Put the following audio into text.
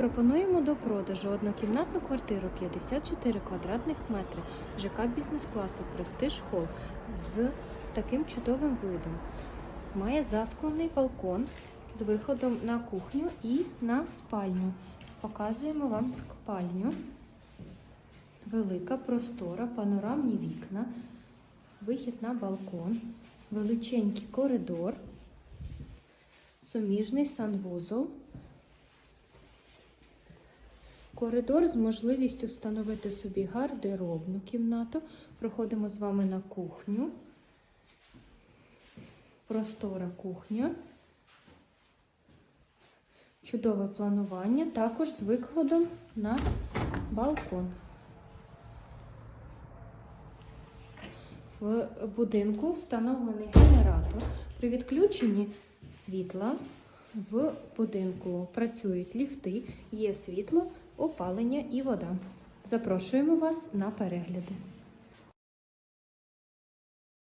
Пропонуємо до продажу однокімнатну квартиру 54 квадратних метри ЖК бізнес-класу Престиж Холл з таким чудовим видом. Має засклений балкон з виходом на кухню і на спальню. Показуємо вам спальню. Велика, простора, панорамні вікна, вихід на балкон, величенький коридор, суміжний санвузол. Коридор з можливістю встановити собі гардеробну кімнату. Проходимо з вами на кухню. Простора кухня. Чудове планування, також з виходом на балкон. В будинку встановлений генератор. При відключенні світла в будинку працюють ліфти, є світло, опалення і вода. Запрошуємо вас на перегляди.